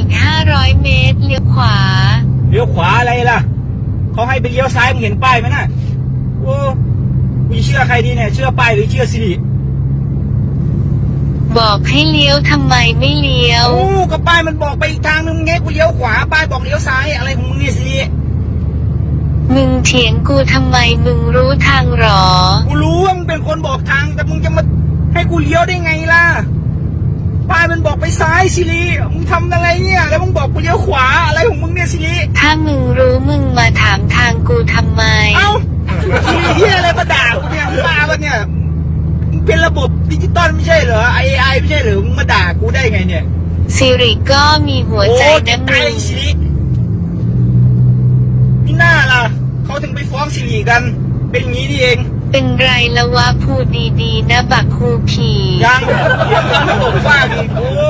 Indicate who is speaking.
Speaker 1: อีก 500 เมตร เลี้ยวขวา
Speaker 2: เลี้ยวขวาอะไรล่ะ เขาให้ไปเลี้ยวซ้ายมึงเห็นป้ายไหมน่ะ โอ้กูจะเชื่อใครดีเนี่ย เชื่อป้ายหรือเชื่อสิริ
Speaker 1: บอกให้เลี้ยวทำไมไม่เลี้ยว
Speaker 2: โอ้ก็ป้ายมันบอกไปอีกทางนึงไงกูเลี้ยวขวา ป้ายบอกเลี้ยวซ้ายอะไรของมึงเนี่ยสิริ
Speaker 1: มึงเถียงกูทำไมมึงรู้ทางหรอ
Speaker 2: กูรู้ว่ามึงเป็นคนบอกทางแต่มึงจะมาให้กูเลี้ยวได้ไงล่ะ ป้ายมันบอกไป ซ้ายสิริมึงทำอะไรเนี่ยแล้วมึงบอกกูเลี้ยวขวาอะไรของมึงเนี่ยสิริ
Speaker 1: ถ้ามึงรู้มึงมาถามทางกูทำไม
Speaker 2: เอ้าสิริเฮียอะไรมาด่ากูเนี่ยมึงบ้าปะเนี่ยมึงเป็นระบบดิจิตอลไม่ใช่เหรอไอไอไม่ใช่เหรอมึงมาด่ากูได้ไงเนี่ย
Speaker 1: สิริก็มีหัวใจ
Speaker 2: โอ้
Speaker 1: นะ
Speaker 2: ตา
Speaker 1: มึ
Speaker 2: ย
Speaker 1: ง
Speaker 2: สิรินี่หน้าล่ะเขาถึงไปฟ้องสิริกัน เป็นอย่างนี้นี่เอง
Speaker 1: เป็นไรละวะพูดดีๆนะบักคูผี
Speaker 2: ยังยังไม่ตกฟากอีกโอ้ยสิริเอ้ย